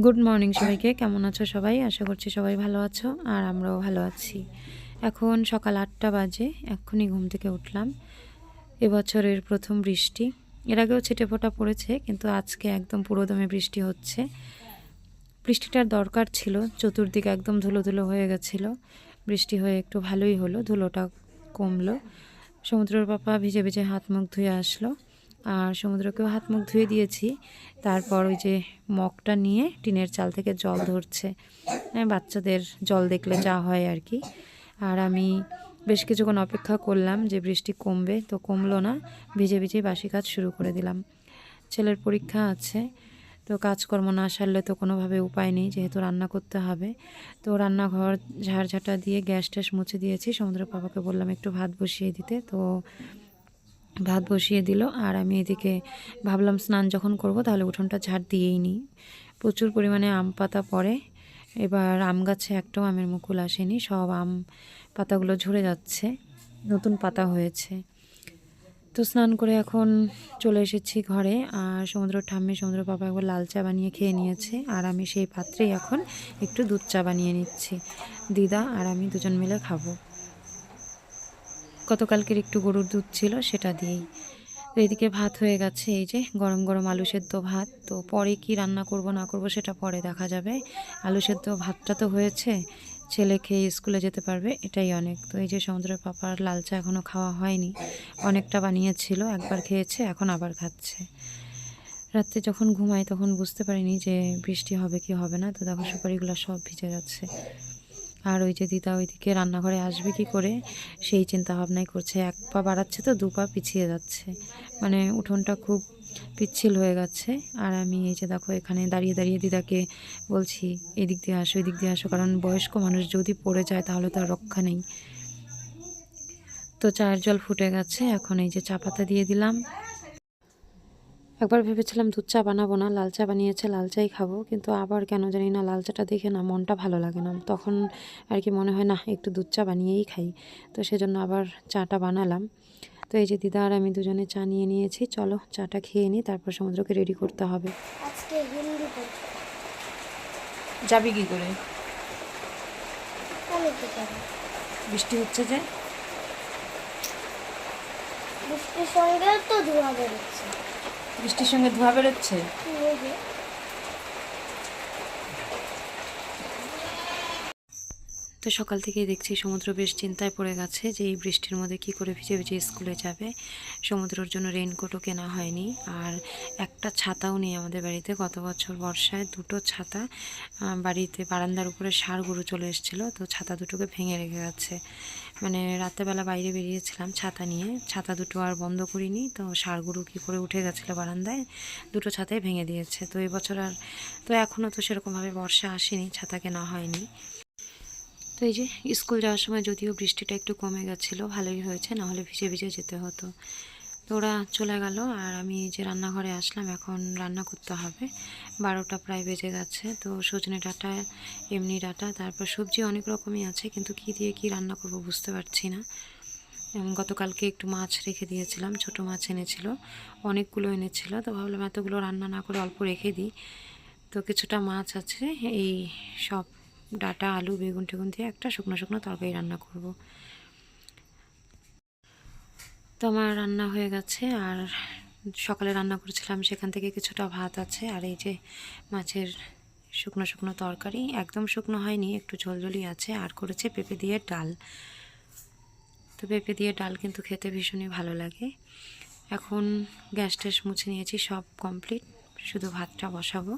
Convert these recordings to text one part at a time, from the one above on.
Good morning সবাইকে, কেমন আছো সবাই? আশা করছি সবাই ভালো আছো আর আমরাও ভালো আছি। এখন সকাল আটটা বাজে, এক্ষুনি ঘুম থেকে উঠলাম। এবছরের প্রথম বৃষ্টি। এর আগেও ছিটে ফোটা পড়েছে, কিন্তু আজকে একদম পুরোদমে বৃষ্টি হচ্ছে। বৃষ্টিটার দরকার ছিল, চতুর্দিকে একদম ধুলো ধুলো হয়ে গেছিল। বৃষ্টি হয়ে একটু ভালোই হলো, ধুলোটা কমলো। সমুদ্রের পাপা ভিজে ভিজে হাত মুখ ধুয়ে আসলো। আর সমুদ্রকেও হাত মুখ ধুয়ে দিয়েছি। তারপর ওই যে মগটা নিয়ে টিনের চাল থেকে জল ধরছে। হ্যাঁ, বাচ্চাদের জল দেখলে যা হয় আর কি। আর আমি বেশ কিছুক্ষণ অপেক্ষা করলাম যে বৃষ্টি কমবে তো কমলো না। ভিজে ভিজে বাসি কাজ শুরু করে দিলাম। ছেলের পরীক্ষা আছে তো কাজকর্ম না সারলে তো কোনোভাবে উপায় নেই যেহেতু রান্না করতে হবে। তো রান্নাঘর ঝাড়ঝাঁটা দিয়ে গ্যাস ট্যাস মুছে দিয়েছি। সমুদ্র বাবাকে বললাম একটু ভাত বসিয়ে দিতে তো ভাত বসিয়ে দিল আর আমি এদিকে ভাবলাম স্নান যখন করব তাহলে উঠোনটা ঝাড় দিয়েই নিই। প্রচুর পরিমাণে আম পাতা পড়ে। এবার আম গাছে একটাও আমের মুকুল আসেনি, সব আম পাতাগুলো ঝরে যাচ্ছে, নতুন পাতা হয়েছে। তো স্নান করে এখন চলে এসেছি ঘরে আর সমুদ্র ঠাম্মি, সমুদ্র পাপা একবার লাল চা বানিয়ে খেয়ে নিয়েছে আর আমি সেই পাত্রেই এখন একটু দুধ চা বানিয়ে নিচ্ছি। দিদা আর আমি দুজন মিলে খাব। গতকালকের একটু গরুর দুধ ছিল, সেটা দিয়েই। তো এদিকে ভাত হয়ে গেছে, এই যে গরম গরম আলু সেদ্ধ ভাত। তো পরে কি রান্না করব, না করব সেটা পরে দেখা যাবে। আলু সেদ্ধ ভাতটা তো হয়েছে, ছেলে খেয়ে স্কুলে যেতে পারবে, এটাই অনেক। তো এই যে সমুদ্রের পাপার লাল চা এখনও খাওয়া হয়নি, অনেকটা বানিয়েছিল, একবার খেয়েছে, এখন আবার খাচ্ছে। রাত্রে যখন ঘুমাই তখন বুঝতে পারিনি যে বৃষ্টি হবে কি হবে না, তো দেখো সুপারিগুলো সব ভিজে যাচ্ছে। আর ওই যে দিদা ওইদিকে রান্নাঘরে আসবে কি করে, সেই চিন্তা ভাবনাই করছে। এক পা বাড়াচ্ছে তো, দু পা পিছিয়ে যাচ্ছে। মানে উঠোনটা খুব পিচ্ছিল হয়ে গেছে। আর আমি এই যে দেখো, এখানে দাঁড়িয়ে দাঁড়িয়ে দিদাকে বলছি, এদিক দিয়ে আসো, এদিক দিয়ে আসো, কারণ বয়স্ক মানুষ যদি পড়ে যায়, তাহলে তো আর রক্ষা নেই। তো চায়ের জল ফুটে গেছে। এখন এই যে চা পাতা দিয়ে দিলাম। একবার ভেবেছিলাম দুধ চা বানাবো না লাল চা বানিয়েছে লাল চাই খাব কিন্তু আবার কেন জানি না লাল চাটা দেখে না মনটা ভালো লাগে না। তখন আর কি মনে হয় না একটু দুধ চা বানিয়েই খাই। তো সেজন্য আবার চাটা বানালাম। তো এই যে দিদা আর আমি দুজনে চা নিয়ে নিয়েছি চলো চাটা খেয়ে নিই তারপর সমুদ্রকে রেডি করতে হবে। আজকে হিন্দি যাবি কি করে? বৃষ্টি হচ্ছে যে? বৃষ্টির সঙ্গেও তো ধোঁয়া বেরোচ্ছে। বৃষ্টির সঙ্গে ধোয়া বেরোচ্ছে কি হবে তো সকাল থেকেই দেখছি সমুদ্র বেশ চিন্তায় পড়ে গেছে যে এই বৃষ্টির মধ্যে কি করে ভিজে ভিজে স্কুলে যাবে। সমুদ্রের জন্য রেইনকোটও কেনা হয়নি। আর একটা ছাতাও নেই আমাদের বাড়িতে। গত বছর বর্ষায় দুটো ছাতা বাড়িতে বারান্দার উপরে সার গরু চলে এসেছিল। তো ছাতা দুটোকে ভেঙে রেখে গেছে। মানে রাত্রেবেলা বাইরে বেরিয়েছিলাম ছাতা নিয়ে। ছাতা দুটো আর বন্ধ করিনি। তো সার গরু কী করে উঠে গেছিল বারান্দায়, দুটো ছাতাই ভেঙে দিয়েছে। তো এবছর আর, তো এখনও তো সেরকমভাবে বর্ষা আসেনি, ছাতা কেনা হয়নি। তো এই যে স্কুল যাওয়ার সময় যদিও বৃষ্টিটা একটু কমে গেছিল, ভালোই হয়েছে নাহলে ভিজে ভিজে যেতে হতো। তো ওরা চলে গেল আর আমি যে রান্নাঘরে আসলাম, এখন রান্না করতে হবে। বারোটা প্রায় বেজে গেছে, তো সজনে ডাটা, এমনি ডাটা, তারপর সবজি অনেক রকমই আছে, কিন্তু কি দিয়ে কি রান্না করব বুঝতে পারছি না। গতকালকে একটু মাছ রেখে দিয়েছিলাম, ছোট মাছ এনেছিল, অনেকগুলো এনেছিল, তো ভাবলাম এতগুলো রান্না না করে অল্প রেখে দিই। তো কিছুটা মাছ আছে, এই সব ডাটা, আলু, বেগুন টেগুন দিয়ে একটা শুকনো শুকনো তরকারি রান্না করব। তো আমার রান্না হয়ে গেছে আর সকালে রান্না করেছিলাম, সেখান থেকে কিছুটা ভাত আছে আর এই যে মাছের শুকনো শুকনো তরকারি, একদম শুকনো হয়নি, একটু ঝোলঝলি আছে, আর করেছে পেঁপে দিয়ে ডাল। তো পেঁপে দিয়ে ডাল কিন্তু খেতে ভীষণই ভালো লাগে। এখন গ্যাস ট্যাস মুছে নিয়েছি, সব কমপ্লিট, শুধু ভাতটা বসাবো।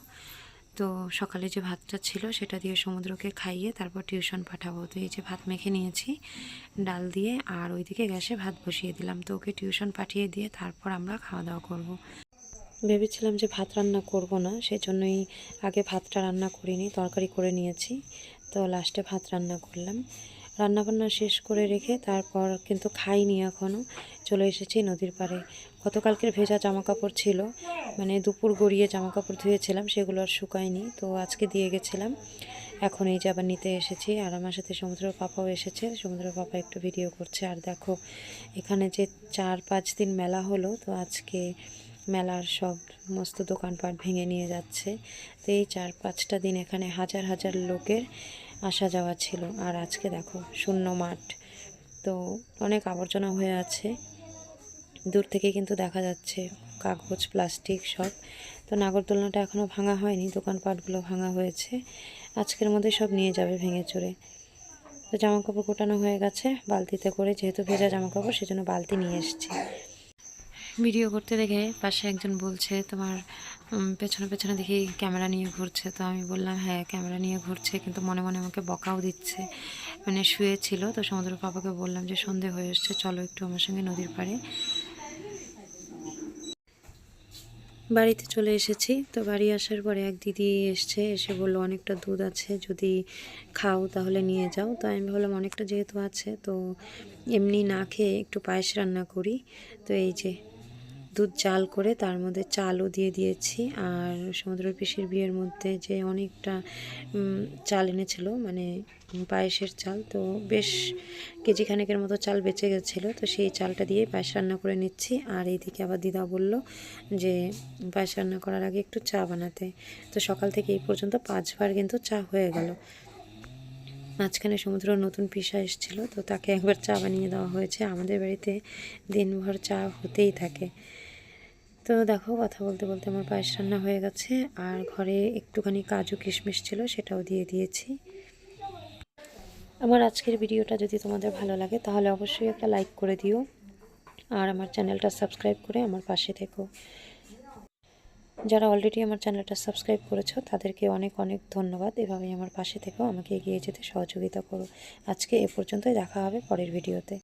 তো সকালে যে ভাতটা ছিল সেটা দিয়ে সমুদ্রকে খাইয়ে তারপর টিউশন পাঠাবো। তো এই যে ভাত মেখে নিয়েছি, ডাল দিয়ে আর ওইদিকে গ্যাসে ভাত বসিয়ে দিলাম। তো ওকে টিউশন পাঠিয়ে দিয়ে তারপর আমরা খাওয়া দাওয়া করব। ভেবেছিলাম যে ভাত রান্না করব না, সেজন্যই আগে ভাতটা রান্না করিনি, তরকারি করে নিয়েছি। তো লাস্টে ভাত রান্না করলাম। রান্না বান্না শেষ করে রেখে তারপর কিন্তু খাইনি এখনও চলে এসেছি নদীর পাড়ে। গতকালকের ভেজা জামা কাপড় ছিল মানে দুপুর গড়িয়ে জামা কাপড় ধুয়েছিলাম, সেগুলো আর শুকায়নি, তো আজকে দিয়ে গেছিলাম। এখন এই যে আবার নিতে এসেছি, আর আমার সাথে সমুদ্র পাপাও এসেছে সমুদ্র পাপা একটু ভিডিও করছে। আর দেখো, এখানে যে চার পাঁচ দিন মেলা হলো, তো আজকে মেলার সব মস্ত দোকানপাট ভেঙে নিয়ে যাচ্ছে। তো এই চার পাঁচটা দিন এখানে হাজার হাজার লোকের আসা যাওয়া ছিল। আর আজকে দেখো, শূন্য মাঠ। তো অনেক আবর্জনা হয়ে আছে। দূর থেকে কিন্তু দেখা যাচ্ছে কাগজ, প্লাস্টিক সব। তো নাগরদোলনাটা এখনও ভাঙা হয়নি, দোকানপাটগুলো ভাঙা হয়েছে। আজকের মধ্যে সব নিয়ে যাবে ভেঙে চড়ে তো জামা কাপড় কোটানো হয়ে গেছে, বালতিতে করে যেহেতু ভেজা জামা কাপড় সেজন্য বালতি নিয়ে এসেছি। ভিডিও করতে দেখে পাশে একজন বলছে, তোমার পেছনে পেছনে দেখি ক্যামেরা নিয়ে ঘুরছে। তো আমি বললাম হ্যাঁ ক্যামেরা নিয়ে ঘুরছে, কিন্তু মনে মনে আমাকে বকাও দিচ্ছে। মানে শুয়েছিল তো সমুদ্র পাপাকে বললাম যে, সন্ধে হয়ে এসছে, চলো একটু আমার সঙ্গে নদীর পাড়ে। বাড়িতে চলে এসেছি। তো বাড়ি আসার পরে এক দিদি এসছে, এসে বলল, অনেকটা দুধ আছে, যদি খাও তাহলে নিয়ে যাও। তো আমি ভাবলাম, অনেকটা যেহেতু আছে, তো এমনি না খেয়ে একটু পায়েস রান্না করি। তো এই যে দুধ চাল করে তার মধ্যে চালও দিয়ে দিয়েছি। আর সমুদ্র পিসির বিয়ের মধ্যে যে অনেকটা চাল এনেছিল মানে পায়েসের চাল, তো বেশ কেজি খানেকের মতো চাল বেঁচে গেছিল। তো সেই চালটা দিয়ে পায়েস রান্না করে নিচ্ছি। আর এইদিকে আবার দিদা বলল যে পায়েস রান্না করার আগে একটু চা বানাতে। তো সকাল থেকে এই পর্যন্ত পাঁচবার কিন্তু চা হয়ে গেল। মাঝখানে সমুদ্র নতুন পিসা এসেছিল, তো তাকে একবার চা বানিয়ে দেওয়া হয়েছে। আমাদের বাড়িতে দিনভর চা হতেই থাকে। তো দেখো, কথা বলতে বলতে আমার পায়েস রান্না হয়ে গেছে। আর ঘরে একটুখানি কাজু কিশমিশ ছিল, সেটাও দিয়ে দিয়েছি। আমার আজকের ভিডিওটা যদি তোমাদের ভালো লাগে, তাহলে অবশ্যই একটা লাইক করে দিও। আর আমার চ্যানেলটা সাবস্ক্রাইব করে আমার পাশে থেকো। যারা অলরেডি আমার চ্যানেলটা সাবস্ক্রাইব করেছ, তাদেরকে অনেক অনেক ধন্যবাদ। এভাবেই আমার পাশে থেকেও আমাকে এগিয়ে যেতে সহযোগিতা করো। আজকে এ পর্যন্তই, দেখা হবে পরের ভিডিওতে।